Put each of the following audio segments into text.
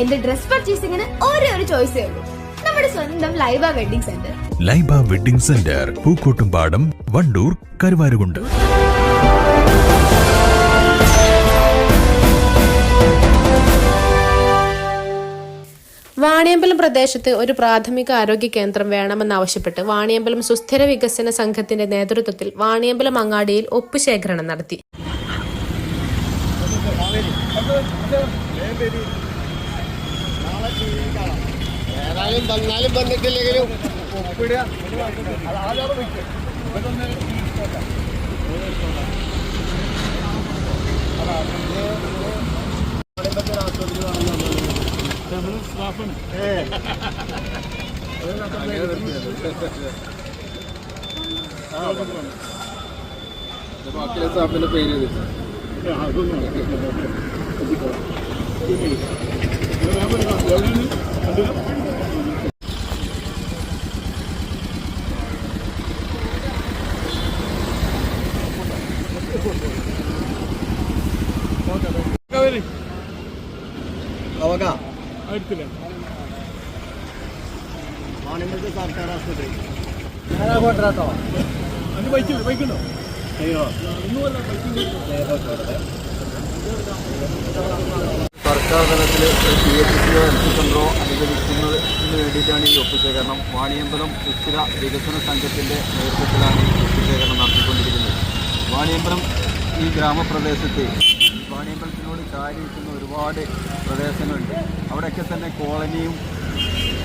എന്റെ ഡ്രസ് പർച്ചേസിംഗിന് ഒരേ ഒരു ചോയ്സേ ഉള്ളൂ. നമ്മുടെ സ്വന്തം Laiba wedding centre Laiba wedding centre Pookkottumpadam Wandoor Karuvarakundu. Vaniyambalam പ്രദേശത്ത് ഒരു പ്രാഥമിക ആരോഗ്യ കേന്ദ്രം വേണമെന്നാവശ്യപ്പെട്ട് വാണിയമ്പലം സുസ്ഥിര വികസന സംഘത്തിന്റെ നേതൃത്വത്തിൽ വാണിയമ്പലം അങ്ങാടിയിൽ ഒപ്പുശേഖരണം നടത്തി. ഏതായാലും വന്നാലും വന്നിട്ടില്ലെങ്കിലും ബാക്കിയുള്ള സ്റ്റാഫിന്റെ പേര് എഴുതി. സർക്കാർ ആശുപത്രി. ഞാനാ കൊണ്ടുവരാട്ടോ അയ്യോ. സർക്കാർ തലത്തിൽ പി എച്ച് സിയോ ഹെൽത്ത് സെന്ററോ അനുവദിക്കുന്നതിന് വേണ്ടിയിട്ടാണ് ഈ ഒപ്പുശേഖരണം വാണിയമ്പലം സുസ്ഥിര വികസന സംഘത്തിന്റെ നേതൃത്വത്തിലാണ് ഈ ഒപ്പുശേഖരണം നടത്തിക്കൊണ്ടിരിക്കുന്നത്. വാണിയമ്പലം ഈ ഗ്രാമപ്രദേശത്തെ വാണിയമ്പലത്തിനോട് ചാരി നിൽക്കുന്ന ഒരുപാട് പ്രദേശങ്ങളുണ്ട്. അവിടെയൊക്കെ തന്നെ കോളനിയും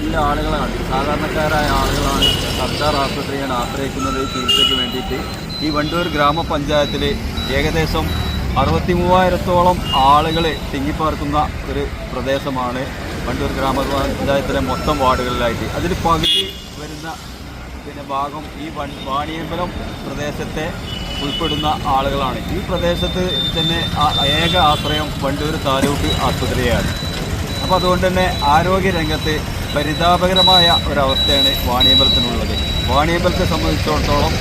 ഉള്ള ആളുകളാണ്. സാധാരണക്കാരായ ആളുകളാണ് സർക്കാർ ആശുപത്രിയാണ് ആശ്രയിക്കുന്നത് ചികിത്സയ്ക്ക് വേണ്ടിയിട്ട്. ഈ വണ്ടൂർ ഗ്രാമപഞ്ചായത്തിൽ ഏകദേശം അറുപത്തി മൂവായിരത്തോളം ആളുകൾ തിങ്ങിപ്പാർക്കുന്ന ഒരു പ്രദേശമാണ് വണ്ടൂർ ഗ്രാമപഞ്ചായത്തിലെ മൊത്തം വാർഡുകളിലായിട്ട്. അതിൽ പകുതി വരുന്ന പിന്നെ ഭാഗം ഈ വാണിയമ്പലം പ്രദേശത്തെ ഉൾപ്പെടുന്ന ആളുകളാണ്. ഈ പ്രദേശത്ത് തന്നെ ഏക ആശ്രയം വണ്ടൂർ താലൂക്ക് ആശുപത്രിയാണ്. അപ്പോൾ അതുകൊണ്ട് തന്നെ ആരോഗ്യ രംഗത്ത് പരിതാപകരമായ ഒരവസ്ഥയാണ് വാണിയമ്പലത്തിനുള്ളത്. വാണിയമ്പലത്തെ സംബന്ധിച്ചിടത്തോളം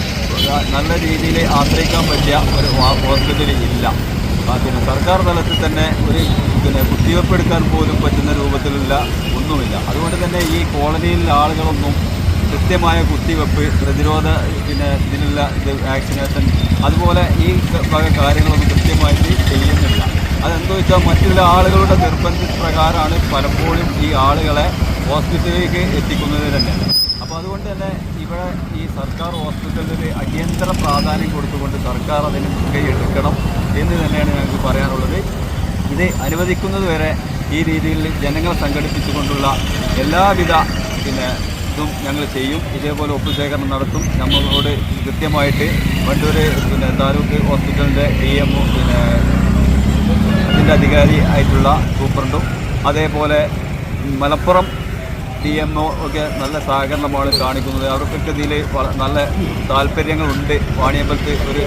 നല്ല രീതിയിൽ ആശ്രയിക്കാൻ പറ്റിയ ഒരു ഹോസ്പിറ്റൽ ഇല്ല. പിന്നെ സർക്കാർ തലത്തിൽ തന്നെ ഒരു പിന്നെ കുത്തിവെപ്പ് എടുക്കാൻ പോലും പറ്റുന്ന രൂപത്തിലുള്ള ഒന്നുമില്ല. അതുകൊണ്ട് തന്നെ ഈ കോളനിയിലുള്ള ആളുകളൊന്നും കൃത്യമായ കുത്തിവെപ്പ് പ്രതിരോധ പിന്നെ ഇതിനുള്ള ഇത് വാക്സിനേഷൻ അതുപോലെ ഈ വക കാര്യങ്ങളൊന്നും കൃത്യമായിട്ട് ചെയ്യുന്നില്ല. അതെന്താ വെച്ചാൽ മറ്റുള്ള ആളുകളുടെ നിർബന്ധപ്രകാരമാണ് പലപ്പോഴും ഈ ആളുകളെ ഹോസ്പിറ്റലിലേക്ക് എത്തിക്കുന്നത് തന്നെ. അപ്പോൾ അതുകൊണ്ട് തന്നെ ഇവിടെ ഈ സർക്കാർ ഹോസ്പിറ്റലിൽ അടിയന്തര പ്രാധാന്യം കൊടുത്തുകൊണ്ട് സർക്കാർ അതിന് മുൻകൈ എടുക്കണം എന്ന് തന്നെയാണ് ഞങ്ങൾക്ക് പറയാനുള്ളത്. ഇത് അനുവദിക്കുന്നത് വരെ ഈ രീതിയിൽ ജനങ്ങളെ സംഘടിപ്പിച്ചുകൊണ്ടുള്ള എല്ലാവിധ പിന്നെ ഇതും ഞങ്ങൾ ചെയ്യും. ഇതേപോലെ ഒപ്പുശേഖരണം നടത്തും. നമ്മളോട് കൃത്യമായിട്ട് വണ്ടൂർ പിന്നെ താലൂക്ക് ഹോസ്പിറ്റലിന്റെ ഡി എം പിന്നെ അതിന്റെ അധികാരി ആയിട്ടുള്ള സൂപ്രണ്ടും അതേപോലെ മലപ്പുറം ഡി എം ഒ ഒക്കെ നല്ല സഹകരണമാണ് കാണിക്കുന്നത്. അവർക്കൊക്കെ ഇതിൽ നല്ല താല്പര്യങ്ങളുണ്ട്. വാണിയമ്പലത്ത് ഒരു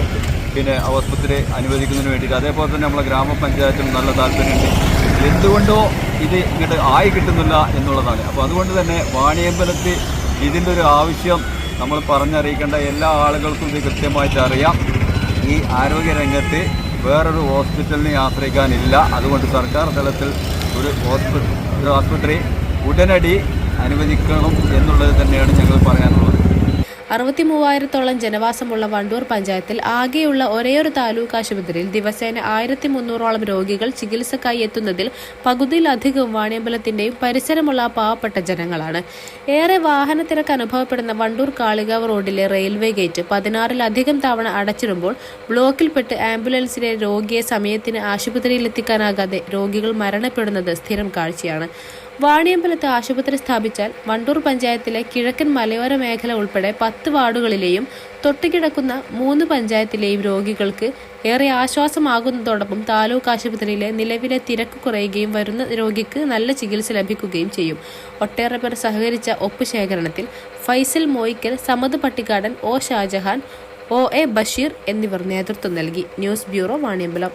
പിന്നെ ആസ്പത്രി അനുവദിക്കുന്നതിന് വേണ്ടിയിട്ട്. അതേപോലെ തന്നെ നമ്മളെ ഗ്രാമപഞ്ചായത്തിനും നല്ല താല്പര്യമുണ്ട്. എന്തുകൊണ്ടോ ഇത് ഇങ്ങോട്ട് ആയി കിട്ടുന്നില്ല എന്നുള്ളതാണ്. അപ്പോൾ അതുകൊണ്ട് തന്നെ വാണിയമ്പലത്ത് ഇതിന്റെ ഒരു ആവശ്യം നമ്മൾ പറഞ്ഞറിയിക്കേണ്ട എല്ലാ ആളുകൾക്കും ഇത് കൃത്യമായിട്ട് അറിയാം. ഈ ആരോഗ്യ രംഗത്ത് വേറൊരു ഹോസ്പിറ്റലിനെ ആശ്രയിക്കാനില്ല. അതുകൊണ്ട് സർക്കാർ തലത്തിൽ ഒരു ഹോസ്പിറ്റൽ ഒരു ആശുപത്രി ഉടനടി അനുവദിക്കണം എന്നുള്ളത് തന്നെയാണ് ഞങ്ങൾ പറയാനുള്ളത്. അറുപത്തി മൂവായിരത്തോളം ജനവാസമുള്ള വണ്ടൂർ പഞ്ചായത്തിൽ ആകെയുള്ള ഒരേയൊരു താലൂക്ക് ആശുപത്രിയിൽ ദിവസേന ആയിരത്തി മുന്നൂറോളം രോഗികൾ ചികിത്സക്കായി എത്തുന്നതിൽ പകുതിയിലധികവും വാണിയമ്പലത്തിന്റെയും പരിസരമുള്ള പാവപ്പെട്ട ജനങ്ങളാണ്. ഏറെ വാഹന തിരക്ക് അനുഭവപ്പെടുന്ന വണ്ടൂർ കാളികാവ് റോഡിലെ റെയിൽവേ ഗേറ്റ് പതിനാറിലധികം തവണ അടച്ചിടുമ്പോൾ ബ്ലോക്കിൽപ്പെട്ട് ആംബുലൻസിലെ രോഗിയെ സമയത്തിന് ആശുപത്രിയിൽ എത്തിക്കാനാകാതെ രോഗികൾ മരണപ്പെടുന്നത് സ്ഥിരം കാഴ്ചയാണ്. വാണിയമ്പലത്ത് ആശുപത്രി സ്ഥാപിച്ചാൽ വണ്ടൂർ പഞ്ചായത്തിലെ കിഴക്കൻ മലയോര മേഖല ഉൾപ്പെടെ പത്ത് വാർഡുകളിലെയും തൊട്ടുകിടക്കുന്ന മൂന്ന് പഞ്ചായത്തിലെയും രോഗികൾക്ക് ഏറെ ആശ്വാസമാകുന്നതോടൊപ്പം താലൂക്ക് ആശുപത്രിയിലെ നിലവിലെ തിരക്ക് കുറയുകയും വരുന്ന രോഗിക്ക് നല്ല ചികിത്സ ലഭിക്കുകയും ചെയ്യും. ഒട്ടേറെ പേർ സഹകരിച്ച ഒപ്പ് ശേഖരണത്തിൽ Faisal Moyikkal Samad Pattikkadan O Shajahan O A Basheer എന്നിവർ നേതൃത്വം നൽകി. News bureau Vaniyambalam.